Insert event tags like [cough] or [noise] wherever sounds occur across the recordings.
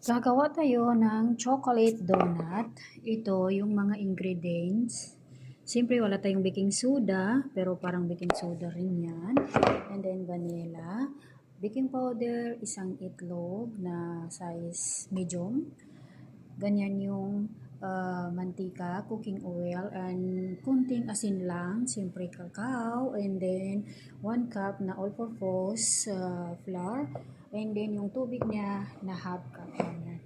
Gagawa tayo ng chocolate donut. Ito yung mga ingredients. Siyempre wala tayong baking soda, pero parang baking soda rin yan. And then vanilla, baking powder, isang itlog na size medium. Ganyan yung ah, mantika, cooking oil, and kunting asin lang, siyempre cacao, and then 1 cup na all-purpose ah, flour, and then yung tubig niya na half cup. Ganyan.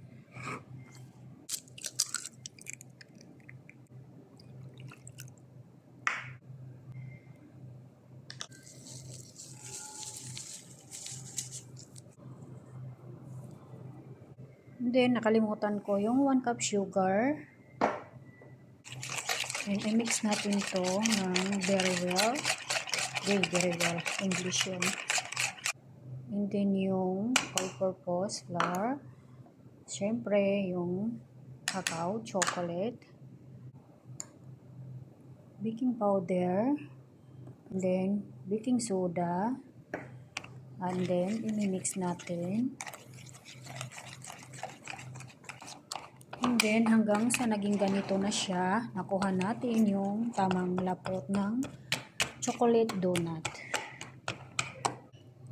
Then, nakalimutan ko yung 1 cup sugar. And i-mix natin to ng very well. Very, very well. English yun. And then yung all-purpose flour. Siyempre, yung cacao, chocolate. Baking powder. And then, baking soda. And then, i-mix natin. And hanggang sa naging ganito na siya, nakuha natin yung tamang lapot ng chocolate donut.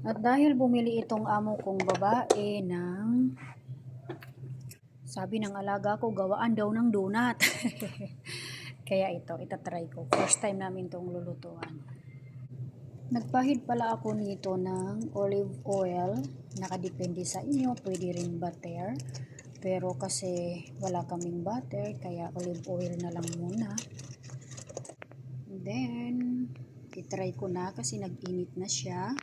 At dahil bumili itong amo kong babae ng sabi ng alaga ko, gawaan daw ng donut. [laughs] Kaya ito, itatry ko. First time namin itong lulutuan. Nagpahid pala ako nito ng olive oil. Nakadepende sa inyo. Pwede rin butter. Pero kasi wala kaming butter, kaya olive oil na lang muna. And then, itry ko na kasi nag-init na siya.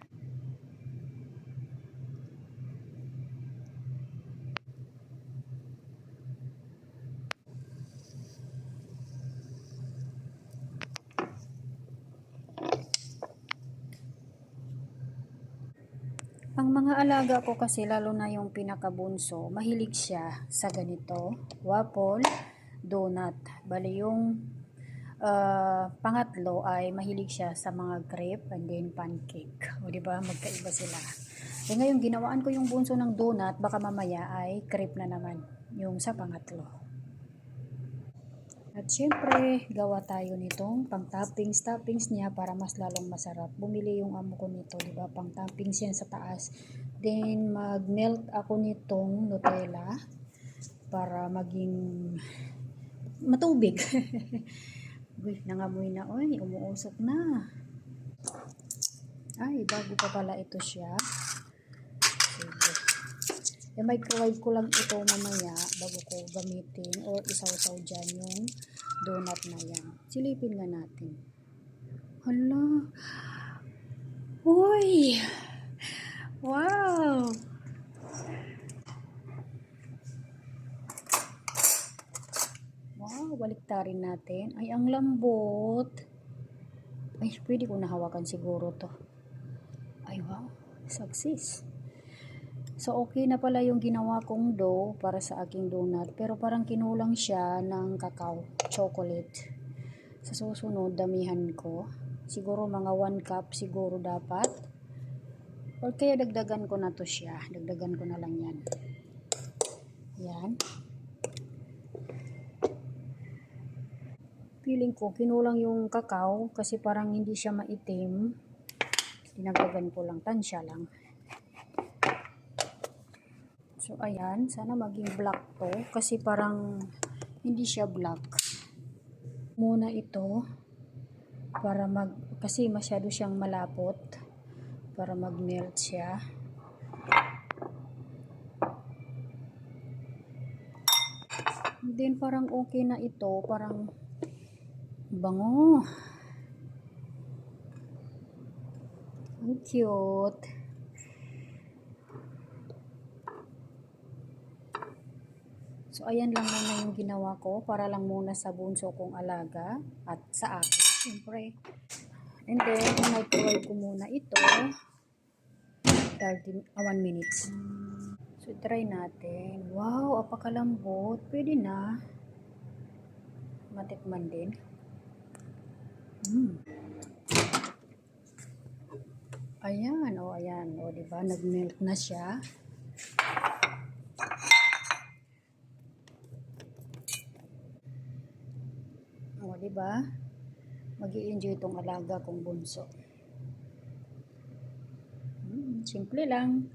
Ang mga alaga ko kasi lalo na yung pinakabunso, mahilig siya sa ganito, waffle, donut. Bali yung ah, pangatlo ay mahilig siya sa mga crepe and then pancake. O di ba magkaiba sila. Eh ngayon ginawaan ko yung bunso ng donut, baka mamaya ay crepe na naman yung sa pangatlo. At syempre, gawa tayo nitong pang-toppings, toppings niya para mas lalong masarap. Bumili yung amo ko nito, di ba? Pang-toppings yan sa taas. Then, mag-melt ako nitong Nutella para maging matubig. [laughs] Uy, nangamoy na. Uy, umuusok na. Ay, bago pa pala ito siya. Sige. I-microwave ko lang ito mamaya bago ko gamitin or isaw-saw dyan yung donut na yan. Silipin nga natin. Hala. Uy! Wow! Wow, baliktarin natin. Ay, ang lambot. Ay, pwede ko nahawakan siguro to. Ay, wow. Success. So, okay na pala yung ginawa kong dough para sa aking donut. Pero parang kinulang siya ng cacao chocolate. Sa susunod, damihan ko. Siguro mga 1 cup siguro dapat. Or kaya dagdagan ko na to siya. Dagdagan ko na lang yan. Yan. Feeling ko, kinulang yung cacao kasi parang hindi siya maitim. Dinagdagan ko lang. Tansya lang. So, ayan. Sana maging black to. Kasi parang hindi siya black. Muna ito. Para mag... Kasi masyado siyang malapot. Para mag-melt siya. Then, parang okay na ito. Parang bango. Ang cute. So, ayan lang muna yung ginawa ko para lang muna sa bunso kong alaga at sa akin, siyempre. And then, microwave ko muna ito 30, ah, 1 minutes. So, try natin. Wow, apakalambot. Pwede na. Matikman din. Mm. Ayan, o oh, ayan. O, oh, diba? Nag-melt na siya. Ba? Mag-i-enjoy itong alaga kong bunso. Hmm, simple lang.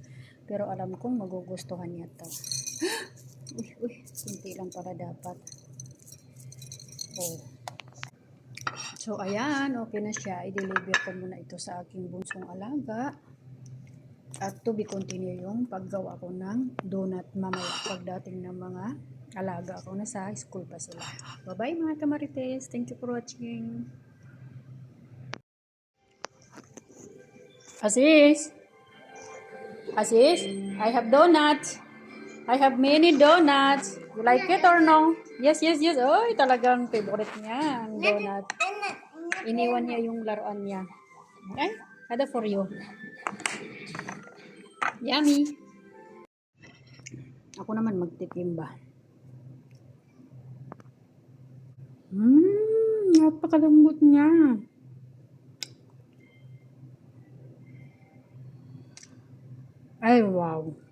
Pero alam kong magugustuhan niya to. [gasps] uy, uy, kunti lang para dapat. Oh. So, ayan, okay na siya. I-deliver ko muna ito sa aking bunsong alaga. At to be continue yung paggawa ko ng donut mamaya pagdating ng mga alaga ko na sa school pa sila. Bye-bye mga kamarites. Thank you for watching. Aziz! Aziz, I have donuts. I have many donuts. You like it or no? Yes, yes, yes. Oy, talagang favorite niya ang donut. Iniwan niya yung laruan niya. Okay? Ada for you. Yummy. Ako naman magtitimba. Mmm, napakalambot niya. Ay, wow.